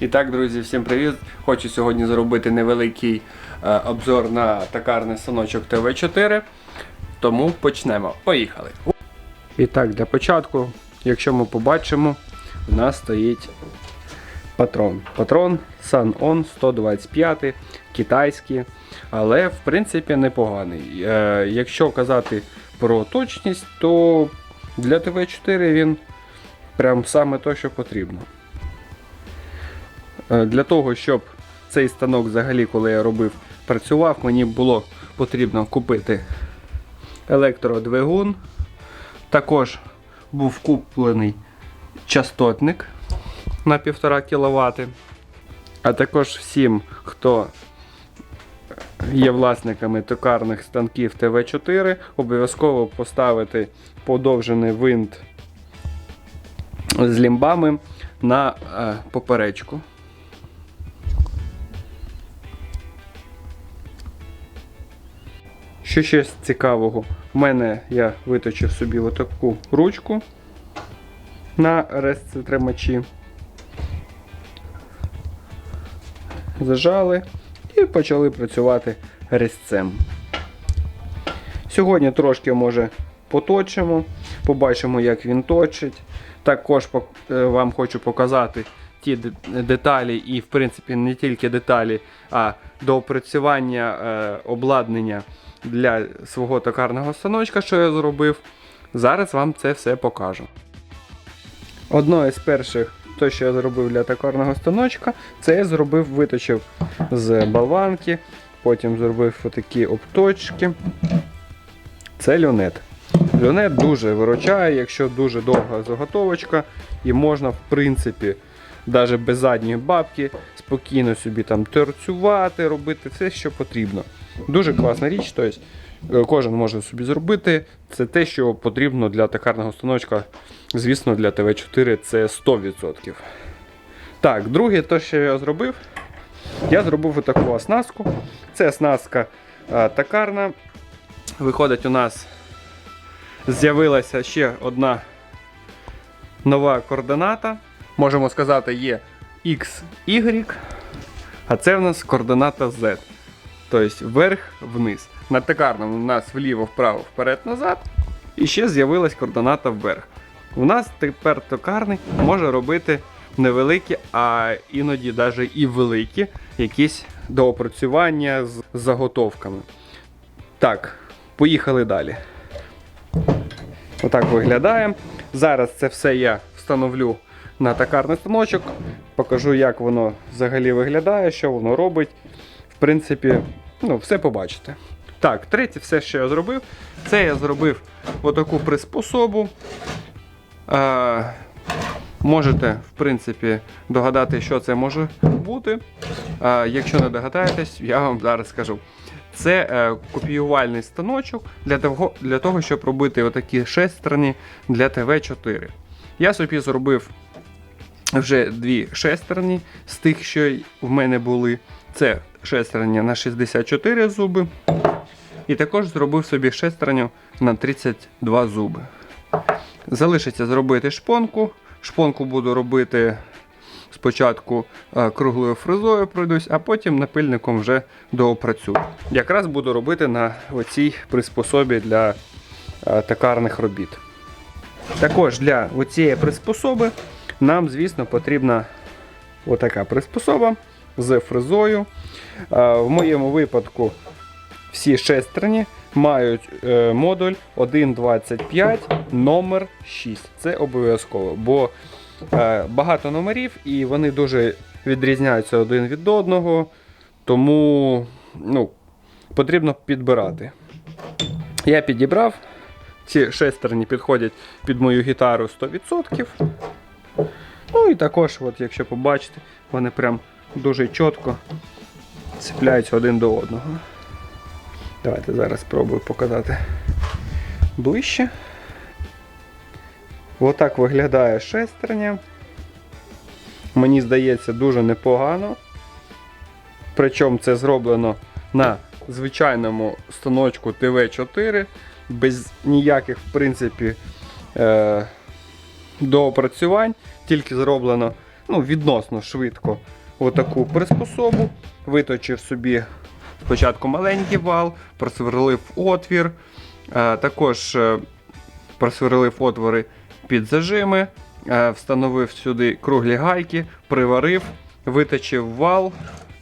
І так, друзі, всім привіт! Хочу сьогодні зробити невеликий е, обзор на токарний станочок ТВ4. Тому почнемо. Поїхали! І так, для початку, якщо ми побачимо, у нас стоїть патрон. Патрон Sun-On 125, китайський, але в принципі непоганий. Е, якщо казати про точність, то для ТВ4 він прям саме те, що потрібно. Е, Для того, щоб цей станок, взагалі, коли я робив, працював, мені було потрібно купити електродвигун. Також був куплений частотник на 1,5 кВт. А також всім, хто є власниками токарних станків ТВ4, обов'язково поставити подовжений винт з лімбами на е, поперечку. Що ще цікавого? В мене я виточив собі отаку ручку на тримачі. Зажали і почали працювати резцем. Сьогодні трошки може поточимо, побачимо, як він точить. Також е, вам хочу показати ті деталі, і, в принципі, не тільки деталі, а доопрацювання е, обладнання для свого токарного станочка, що я зробив. Зараз вам це все покажу. Одно із перших, то, що я зробив для токарного станочка, це я зробив, виточив з болванки, потім зробив отакі обточки. Це люнет. Люнет дуже виручає, якщо дуже довга заготовочка, і можна, в принципі, навіть без задньої бабки, спокійно собі там торцювати, робити все, що потрібно. Дуже класна річ, тобто кожен може собі зробити. Це те, що потрібно для токарного станочка. Звісно, для ТВ4 це 100%. Так, друге, те, що я зробив, я зробив таку оснастку. Це оснастка е, токарна. Виходить, у нас з'явилася ще одна нова координата. Можемо сказати, є X, Y, а це в нас координата Z. Тобто вверх-вниз. На токарному у нас вліво-вправо, вперед-назад. І ще з'явилась координата вверх. У нас тепер токарний може робити невеликі, а іноді навіть і великі якісь доопрацювання з заготовками. Так, поїхали далі. Отак виглядає. Зараз це все я встановлю на токарний станочок. Покажу, як воно взагалі виглядає, що воно робить. В принципі, ну, все побачите. Так, третє, все, що я зробив, це я зробив отаку приспособу. Е, можете, в принципі, догадати, що це може бути. Е, якщо не догадаєтесь, я вам зараз скажу. Це е, копіювальний станочок для того, для того, щоб робити отакі шестерні для ТВ4. Я собі зробив вже дві шестерні з тих, що в мене були. Це шестерня на 64 зуби. І також зробив собі шестерню на 32 зуби. Залишиться зробити шпонку. Шпонку буду робити спочатку е, круглою фрезою пройдусь, а потім напильником вже доопрацюю. Якраз буду робити на оцій приспособі для е, токарних робіт. Також для цієї приспособи нам, звісно, потрібна отака приспособа з фрезою. В моєму випадку всі шестерні мають е, модуль 1.25 номер 6. Це обов'язково, бо е, багато номерів і вони дуже відрізняються один від одного, тому ну, потрібно підбирати. Я підібрав. Ці шестерні підходять під мою гітару 100%. Ну і також, от, якщо побачите, вони прям дуже чітко цепляються один до одного. Давайте зараз спробую показати ближче. Отак виглядає шестерня. Мені здається, дуже непогано. Причому це зроблено на звичайному станочку ТВ4, без ніяких, в принципі, е- доопрацювань, тільки зроблено ну, відносно швидко отаку приспособу. Виточив собі спочатку маленький вал, просверлив отвір, е, також е, просверлив отвори під зажими, е, встановив сюди круглі гайки, приварив, виточив вал.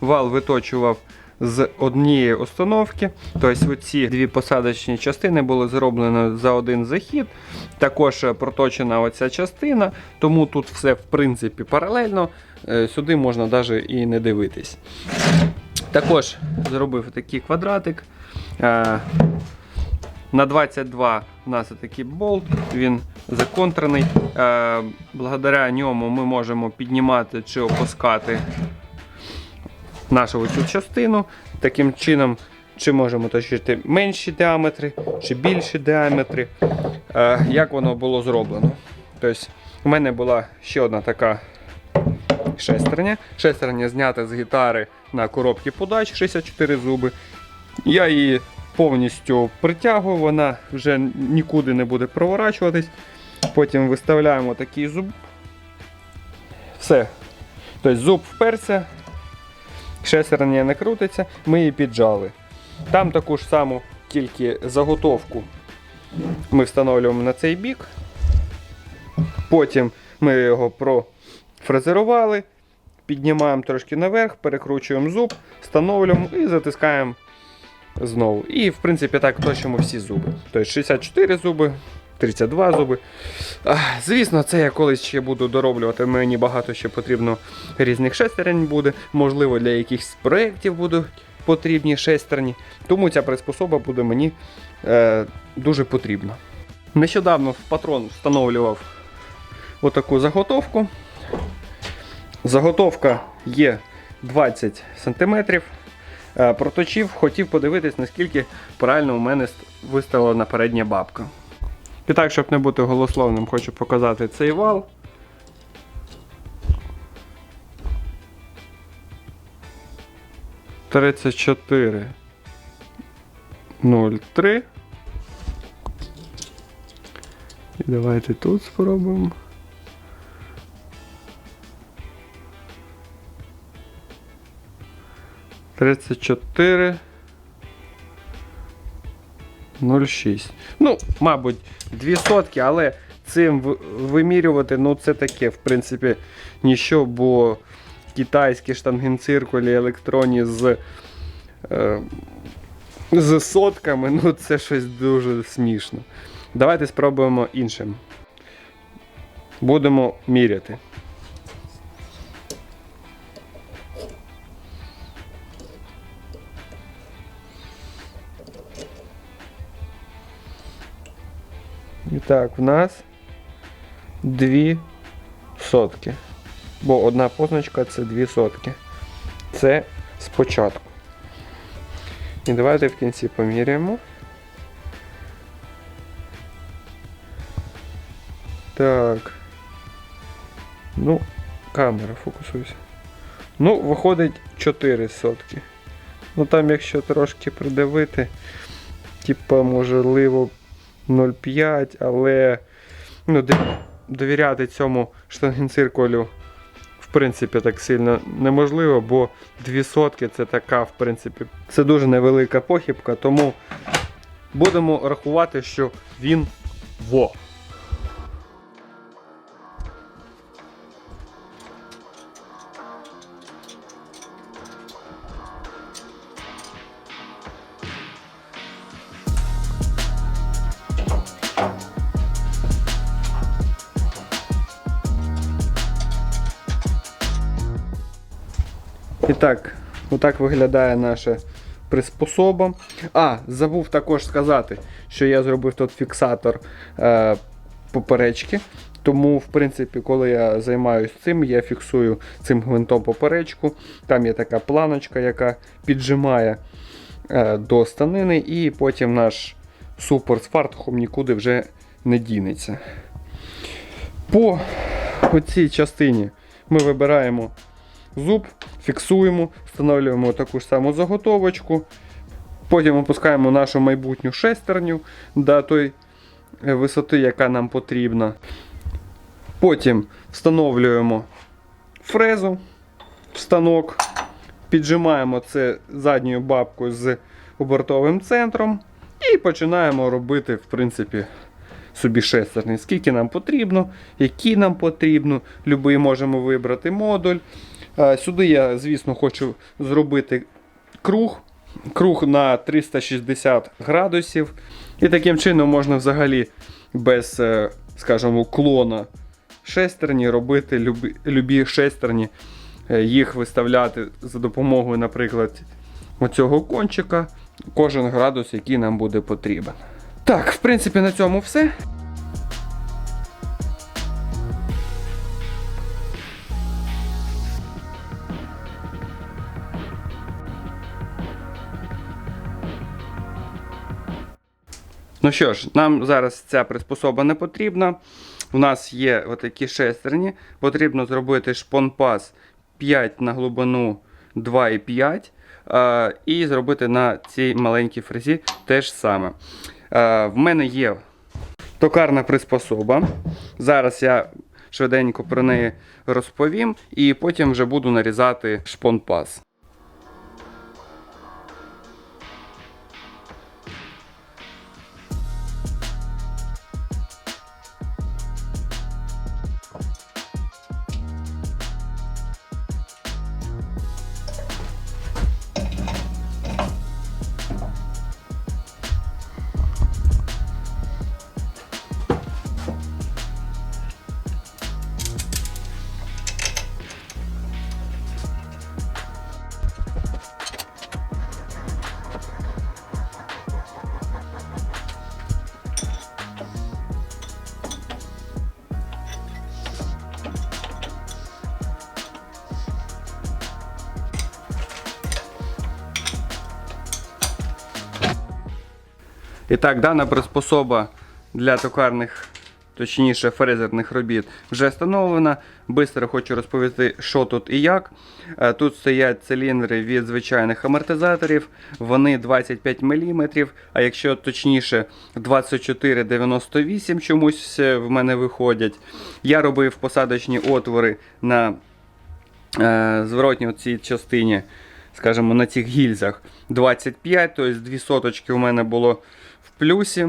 Вал виточував з однієї установки. Тобто ці дві посадочні частини були зроблені за один захід. Також проточена оця частина, тому тут все в принципі паралельно. Е, Сюди можна навіть і не дивитись. Також зробив такий квадратик. Е, На 22 у нас такий болт, він законтрений. Е, Благодаря ньому ми можемо піднімати чи опускати нашу цю частину. Таким чином, чи можемо точити менші діаметри, чи більші діаметри. Е, Як воно було зроблено? Тобто, у мене була ще одна така шестерня. Шестерня знята з гітари на коробці подач 64 зуби. Я її повністю притягую, вона вже нікуди не буде проворачуватись. Потім виставляємо такий зуб. Все. Тобто зуб вперся, шестерня не крутиться, ми її піджали. Там таку ж саму тільки заготовку ми встановлюємо на цей бік. Потім ми його профрезерували, піднімаємо трошки наверх, перекручуємо зуб, встановлюємо і затискаємо знову. І, в принципі, так точимо всі зуби. Тобто 64 зуби, 32 зуби. Звісно, це я колись ще буду дороблювати. Мені багато ще потрібно різних шестерень буде. Можливо, для якихось проєктів будуть потрібні шестерні. Тому ця приспособа буде мені е, дуже потрібна. Нещодавно в патрон встановлював отаку заготовку. Заготовка є 20 см. Проточив, хотів подивитись, наскільки правильно у мене ст- виставлена передня бабка. І так, щоб не бути голословним, хочу показати цей вал. Тридцять чотири нуль три. І давайте тут спробуємо. Тридцять чотири. 0,6. Ну, мабуть, 2 сотки, але цим вимірювати, ну це таке, в принципі, ніщо, бо китайські штангенциркулі електронні з, е, з сотками, ну це щось дуже смішно. Давайте спробуємо іншим. Будемо міряти. І так, в нас дві сотки. Бо одна позначка це дві сотки. Це спочатку. І давайте в кінці поміряємо. Так. Ну, камера фокусуйся. Ну, виходить 4 сотки. Ну там, якщо трошки придавити, типа, можливо, 0,5, але ну, довіряти цьому штангенциркулю в принципі так сильно неможливо, бо 2 сотки це така, в принципі, це дуже невелика похибка, тому будемо рахувати, що він во. І так, отак виглядає наша приспособа. А, забув також сказати, що я зробив тут фіксатор е, поперечки. Тому, в принципі, коли я займаюся цим, я фіксую цим гвинтом поперечку. Там є така планочка, яка піджимає е, до станини, і потім наш супорт з фартухом нікуди вже не дінеться. По цій частині ми вибираємо зуб, фіксуємо, встановлюємо таку ж саму заготовочку. Потім опускаємо нашу майбутню шестерню до той е, висоти, яка нам потрібна. Потім встановлюємо фрезу в станок, піджимаємо це задньою бабкою з обертовим центром і починаємо робити, в принципі, собі шестерні. Скільки нам потрібно, які нам потрібно. Любий можемо вибрати модуль. Е, Сюди я, звісно, хочу зробити круг. Круг на 360 градусів. І таким чином можна взагалі без, е, скажімо, клона шестерні робити любі, любі шестерні, е, їх виставляти за допомогою, наприклад, оцього кончика, кожен градус, який нам буде потрібен. Так, в принципі, на цьому все. Ну що ж, нам зараз ця приспособа не потрібна. У нас є отакі шестерні. Потрібно зробити шпонпас 5 на глибину 2,5. е, І зробити на цій маленькій фрезі те ж саме. В мене є токарна приспособа. Зараз я швиденько про неї розповім, і потім вже буду нарізати шпонпас. І так, дана приспособа для токарних, точніше фрезерних робіт вже встановлена. Бистро хочу розповісти, що тут і як. Е, Тут стоять циліндри від звичайних амортизаторів, вони 25 мм, а якщо точніше 24,98 чомусь е, в мене виходять. Я робив посадочні отвори на е, зворотній цій частині, скажімо, на цих гільзах 25, тобто 2 соточки у мене було плюсі.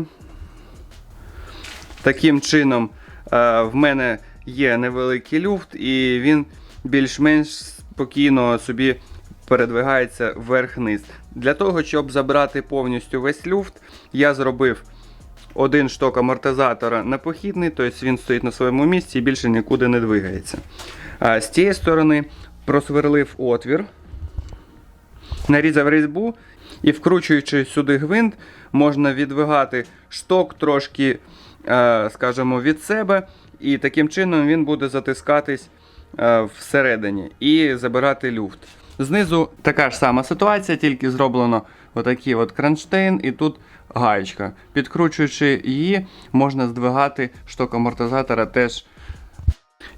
Таким чином, е, в мене є невеликий люфт, і він більш-менш спокійно собі передвигається вверх-вниз. Для того, щоб забрати повністю весь люфт, я зробив один шток амортизатора на похідний, тобто він стоїть на своєму місці і більше нікуди не двигається. А з цієї сторони просверлив отвір, нарізав різьбу і вкручуючи сюди гвинт, можна відвигати шток трошки, е, скажімо, від себе, і таким чином він буде затискатись е, всередині і забирати люфт. Знизу така ж сама ситуація, тільки зроблено отакий от кронштейн і тут гаєчка. Підкручуючи її, можна здвигати шток амортизатора теж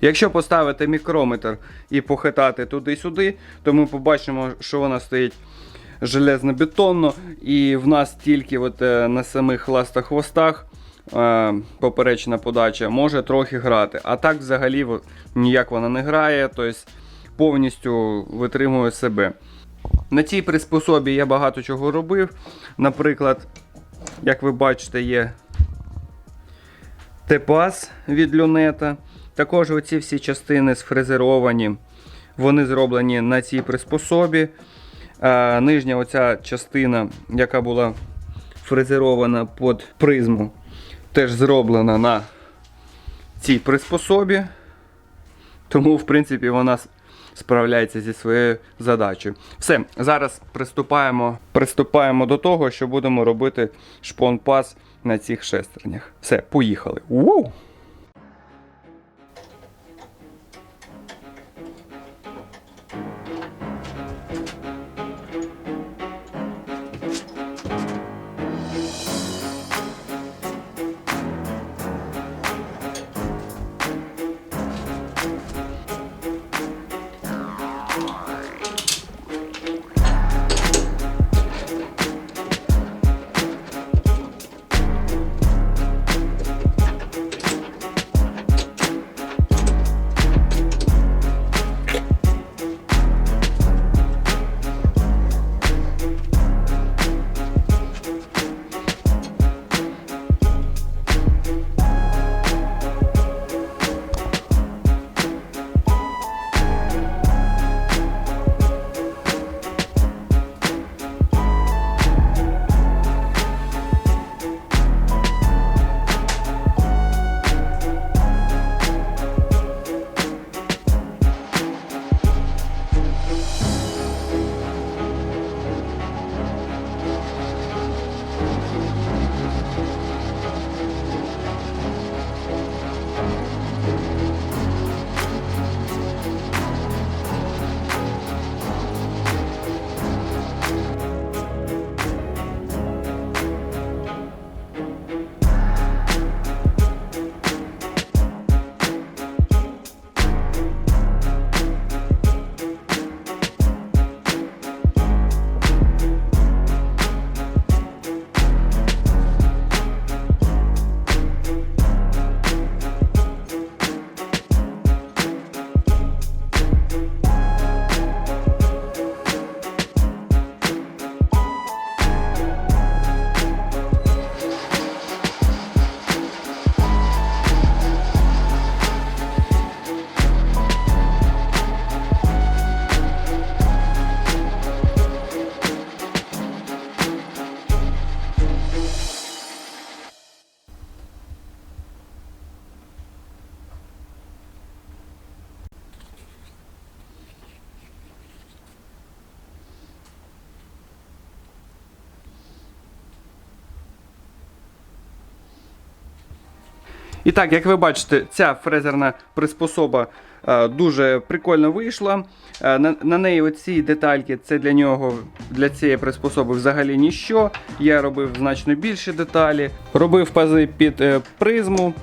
Якщо поставити мікрометр і похитати туди-сюди, то ми побачимо, що вона стоїть железно-бетонно, і в нас тільки от, е, на самих ластах-хвостах е, поперечна подача може трохи грати. А так взагалі во- ніяк вона не грає, тобто повністю витримує себе. На цій приспособі я багато чого робив. Наприклад, як ви бачите, є Тепас від люнета. Також оці всі частини сфрезеровані. Вони зроблені на цій приспособі. А нижня оця частина, яка була фрезерована під призму, теж зроблена на цій приспособі. Тому, в принципі, вона справляється зі своєю задачею. Все, зараз приступаємо, приступаємо до того, що будемо робити шпон-пас на цих шестернях. Все, поїхали. Ууу! І так, як ви бачите, ця фрезерна приспособа е, дуже прикольно вийшла. Е, на, на неї оці детальки, це для нього, для цієї приспособи взагалі ніщо. Я робив значно більше деталі. Робив пази під е, призму.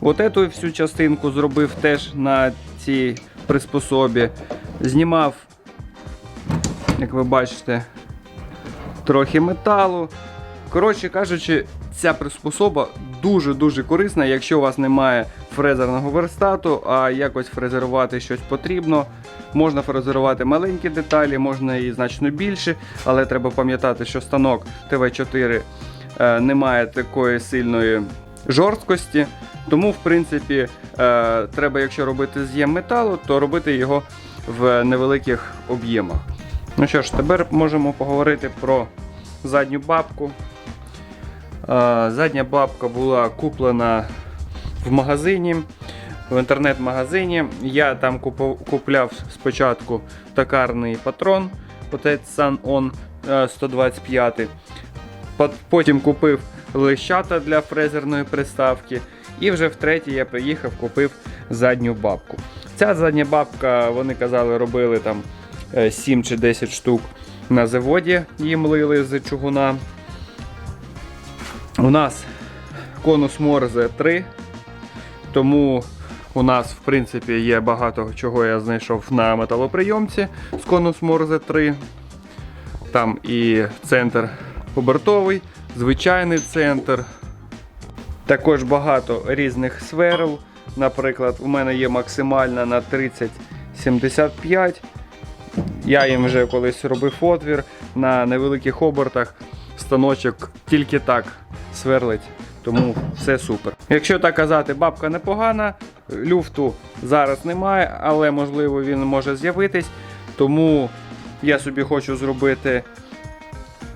От эту всю частинку зробив теж на цій приспособі. Знімав, як ви бачите, трохи металу. Коротше кажучи, ця приспособа дуже-дуже корисна, якщо у вас немає фрезерного верстату, а якось фрезерувати щось потрібно. Можна фрезерувати маленькі деталі, можна і значно більше, але треба пам'ятати, що станок ТВ4 е, не має такої сильної жорсткості. Тому, в принципі, е, треба, якщо робити з'єм металу, то робити його в невеликих об'ємах. Ну що ж, тепер можемо поговорити про задню бабку. Е, Задня бабка була куплена в магазині, в інтернет-магазині. Я там купляв спочатку токарний патрон, Sun On е, 125. Потім купив лищата для фрезерної приставки. І вже втретє я приїхав, купив задню бабку. Ця задня бабка, вони казали, робили там е, 7 чи 10 штук на заводі, їм лили з чугуна. У нас конус Морзе 3, тому у нас, в принципі, є багато чого я знайшов на металоприйомці з конус Морзе 3. Там і центр обертовий, звичайний центр. Також багато різних сверл. Наприклад, у мене є максимальна на 3075. Я їм вже колись робив отвір на невеликих обертах. Станочок тільки так сверлить, тому все супер. Якщо так казати, бабка непогана, люфту зараз немає, але можливо він може з'явитись. Тому я собі хочу зробити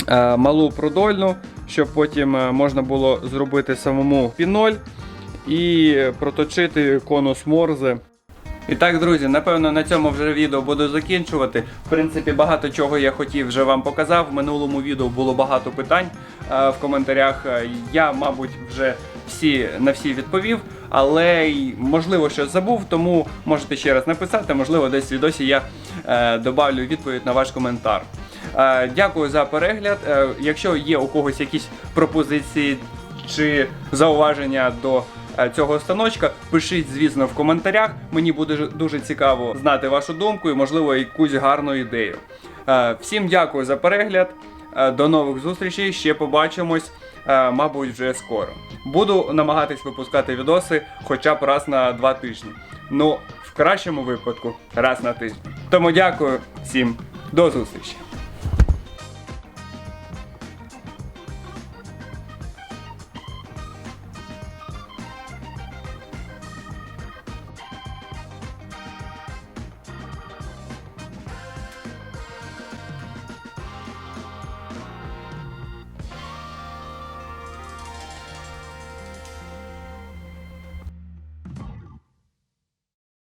е, малу продольну, щоб потім е, можна було зробити самому піноль і проточити конус морзе. І так, друзі, напевно, на цьому вже відео буду закінчувати. В принципі, багато чого я хотів вже вам показав. В минулому відео було багато питань е, в коментарях. Е, Я, мабуть, вже всі на всі відповів, але можливо щось забув, тому можете ще раз написати. Можливо, десь в відосі я е, добавлю відповідь на ваш коментар. Дякую за перегляд. Якщо є у когось якісь пропозиції чи зауваження до цього станочка, пишіть, звісно, в коментарях. Мені буде дуже цікаво знати вашу думку і, можливо, якусь гарну ідею. Е, Всім дякую за перегляд. Е, До нових зустрічей. Ще побачимось, е, мабуть, вже скоро. Буду намагатись випускати відоси хоча б раз на два тижні. Ну, в кращому випадку раз на тиждень. Тому дякую всім, до зустрічі.